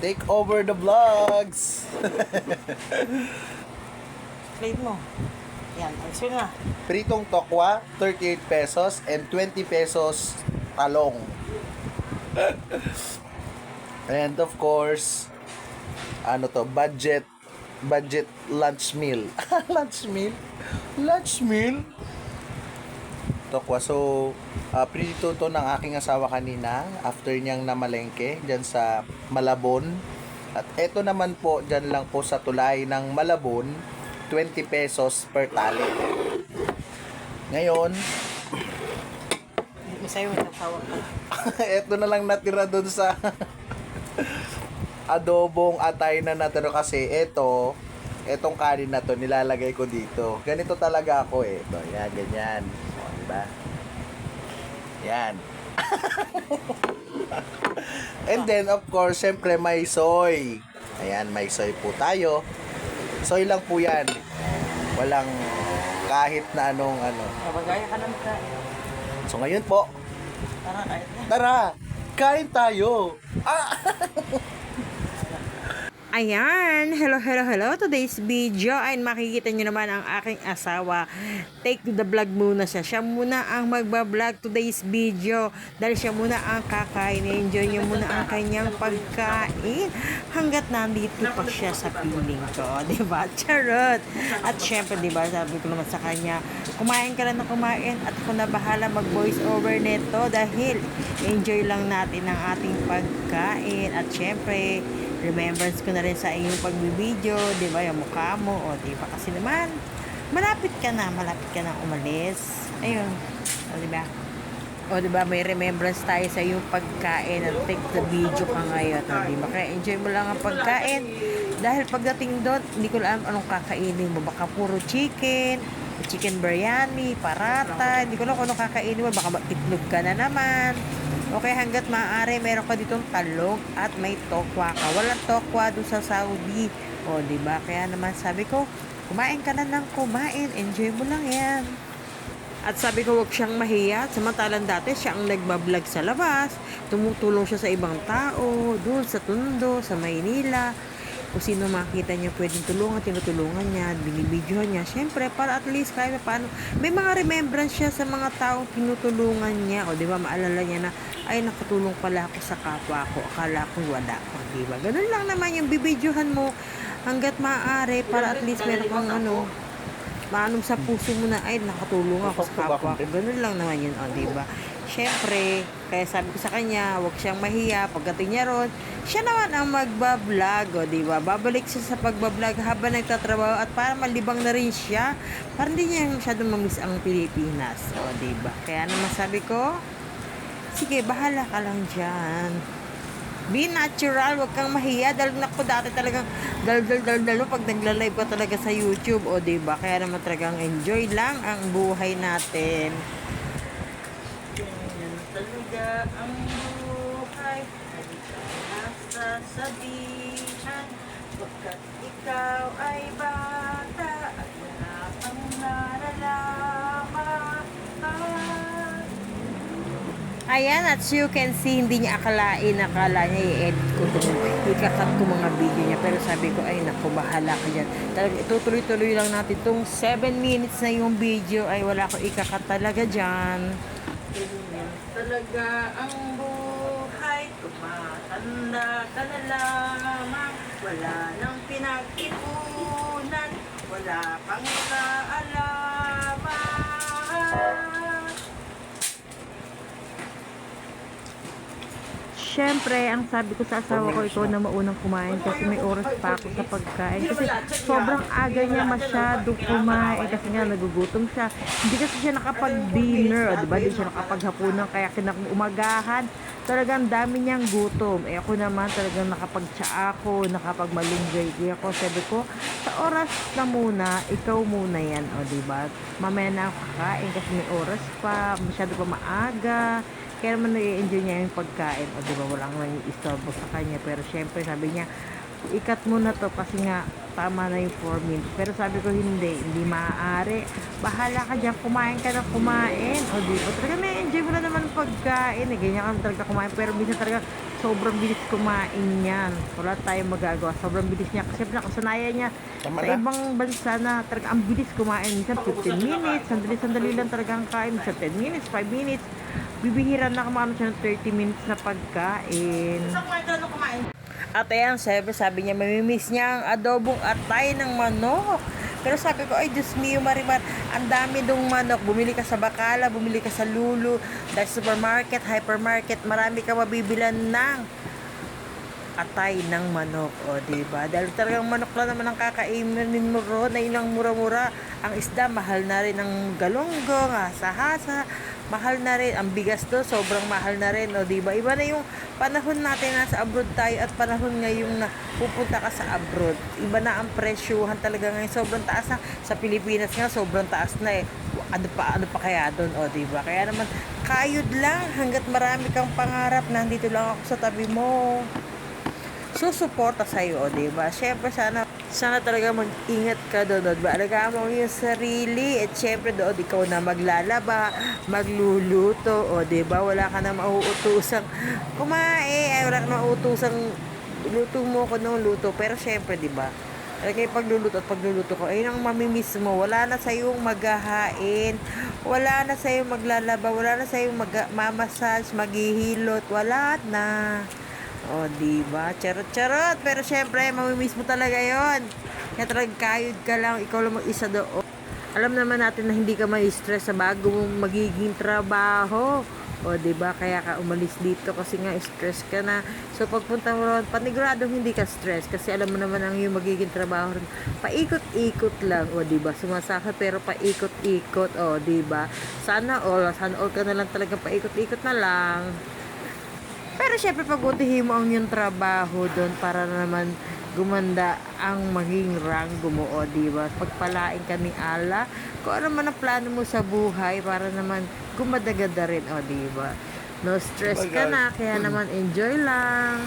take over the vlogs. Plate mo. Yan, ayos na. Pritong tokwa, 38 pesos and 20 pesos talong. and of course, ano to, budget budget lunch meal. lunch meal? Lunch meal? Tokwa. So, uh, prito to ng aking asawa kanina after niyang namalengke dyan sa Malabon. At eto naman po, dyan lang po sa tulay ng Malabon, 20 pesos per tali. Ngayon, May sa'yo, may tawag ka. eto na lang natira doon sa adobong atay na natira kasi eto, etong kanin na to nilalagay ko dito. Ganito talaga ako eh. Ito, yan, ganyan. O, diba? Yan. And then, of course, syempre may soy. Ayan, may soy po tayo. Soy lang po yan. Walang kahit na anong ano. Kabagaya ka ng ka. So ngayon po, Tara, kahit na. Tara, kain tayo. Ah! Ayan, hello, hello, hello. Today's video ay makikita nyo naman ang aking asawa. Take the vlog muna siya. Siya muna ang magbablog today's video. Dahil siya muna ang kakain. Enjoy nyo muna ang kanyang pagkain. Hanggat nandito pa siya sa piling ko. Diba? Charot! At syempre, diba, sabi ko naman sa kanya, kumain ka lang na kumain at ako na bahala mag voice over neto dahil enjoy lang natin ang ating pagkain. At syempre, remembrance ko na rin sa iyong pagbibideo, di ba, yung mukha mo, o di ba, kasi naman, malapit ka na, malapit ka na umalis. Ayun, o di ba? O di ba, may remembrance tayo sa iyong pagkain at take the video ka ngayon, o di ba? Kaya enjoy mo lang ang pagkain. Dahil pagdating doon, hindi ko alam anong kakainin mo. Baka puro chicken, chicken biryani, parata, hindi ko alam kung anong kakainin mo. Baka itlog ka na naman. Okay, hanggat maaari, meron ka ditong talog at may tokwa ka. Walang tokwa doon sa Saudi. O, di ba? Kaya naman sabi ko, kumain ka na ng kumain. Enjoy mo lang yan. At sabi ko, huwag siyang mahiya. Samantalang dati, siya ang nagbablog sa labas. Tumutulong siya sa ibang tao. Doon sa Tundo, sa Maynila. Kung sino makita niya pwedeng tulungan, tinutulungan niya, binibidyohan niya. Siyempre, para at least kahit paano, may mga remembrance siya sa mga taong tinutulungan niya. O, di ba, maalala niya na, ay, nakatulong pala ako sa kapwa ko. Akala ko wala ko, di ba? Ganun lang naman yung bibidyohan mo hanggat maaari para at least meron kang ano, maanong sa puso mo na, ay, nakatulong ako sa kapwa ko. Ganun lang naman yun, o, di ba? Siyempre, kaya sabi ko sa kanya, huwag siyang mahiya. Pagdating niya ron, siya naman ang magbablog, o, di ba? Babalik siya sa pagbablog habang nagtatrabaho at para malibang na rin siya. Para hindi niya masyadong mamiss ang Pilipinas, o, di ba? Kaya naman sabi ko, sige, bahala ka lang dyan. Be natural, wag kang mahiya. Dahil naku, dati talagang dal dal dal dal pag nagla-live ka talaga sa YouTube, o di ba? Kaya naman talagang enjoy lang ang buhay natin. Ganyan talaga ang buhay. Nasa sabihan. Pagkat ikaw ay bata at wala pang nalalaman. Ayan, at you can see, hindi niya akalain, akala niya i-edit ko itong, ikakat ko mga video niya. Pero sabi ko, ay naku, bahala ka dyan. Talaga, itutuloy-tuloy lang natin itong 7 minutes na yung video, ay wala ko ikakat talaga dyan. Talaga ang buhay. Tumatanda ka na lamang. Wala nang pinag-ipunan. Wala pang Siyempre, ang sabi ko sa asawa ko, ikaw na maunang kumain kasi may oras pa ako sa pagkain. Kasi sobrang aga niya masyado kumain kasi nga nagugutom siya. Hindi kasi siya nakapag-dinner, o, di ba? Hindi siya nakapaghapunan kaya kinakumagahan. Talagang dami niyang gutom. Eh ako naman talagang nakapag-tsa ako, nakapag-malunggay ako. Sabi ko, sa oras na muna, ikaw muna yan, o di ba? Mamaya na ako kakain kasi may oras pa, masyado pa maaga. Kaya naman nai-enjoy niya yung pagkain. O, di ba, walang nang istorbo sa kanya. Pero syempre, sabi niya, ikat mo na to kasi nga tama na yung 4 minutes. Pero sabi ko hindi, hindi maaari. Bahala ka dyan, kumain ka na kumain. O di ba? Talaga na-enjoy mo na naman pagkain. Eh, ganyan ka talaga kumain. Pero minsan talaga sobrang bilis kumain yan. Wala tayong magagawa. Sobrang bilis niya. Kasi nakasanayan niya Tama sa ibang bansa na talaga ang bilis kumain. Minsan 15 minutes, sandali-sandali lang talaga ang kain. Minsan 10 minutes, 5 minutes. Bibihira na kumano siya ng 30 minutes na pagkain. At ayan, sabi, sabi niya, mamimiss niya ang adobong atay ng manok. Pero sabi ko, ay Diyos mio, Marimar, ang dami dong manok. Bumili ka sa Bacala, bumili ka sa Lulu, dahil supermarket, hypermarket, marami ka mabibilan ng atay ng manok. O, di ba? Dahil talagang manok lang naman ang kakainin mo ro, na ilang mura-mura. Ang isda, mahal na rin ang galonggong, hasa-hasa, mahal na rin. Ang bigas do, sobrang mahal na rin. O, di ba? Iba na yung panahon natin nasa abroad tayo at panahon ngayong na pupunta ka sa abroad. Iba na ang presyuhan talaga ngayon. Sobrang taas na. Sa Pilipinas nga, sobrang taas na eh. Ano pa, ano pa kaya doon? O, di ba? Kaya naman, kayod lang hanggat marami kang pangarap na nandito lang ako sa tabi mo susuporta sa iyo, 'di ba? Syempre sana sana talaga mag-ingat ka doon, 'di ba? Alagaan mo yung sarili at syempre doon ikaw na maglalaba, magluluto, o 'di ba? Wala ka na mauutusang kumain, ay wala ka na mauutusang luto mo ko ng luto, pero syempre, 'di ba? Yung pagluluto at pagluluto ko, ayun ang mamimiss mo. Wala na sa yung maghahain. Wala na sa yung maglalaba. Wala na sa yung mag mamasage, maghihilot. Wala na. O, di ba? Charot-charot. Pero syempre, mamimiss mo talaga yon. Kaya talagang kayod ka lang. Ikaw lang mag-isa doon. Alam naman natin na hindi ka ma-stress sa bago mong magiging trabaho. O, ba? Kaya ka umalis dito kasi nga stress ka na. So, pagpunta mo ron, paniguradong hindi ka stress kasi alam mo naman ang yung magiging trabaho ron. Paikot-ikot lang. O, ba? Sumasaka pero paikot-ikot. O, ba? Sana all. Sana all ka na lang talaga paikot-ikot na lang. Pero syempre pagutihin mo ang yung trabaho doon para naman gumanda ang maging ranggo mo, o diba? Pagpalain ka ni Allah, kung ano man ang plano mo sa buhay para naman gumadagada rin, o diba? No stress ka na, kaya naman enjoy lang.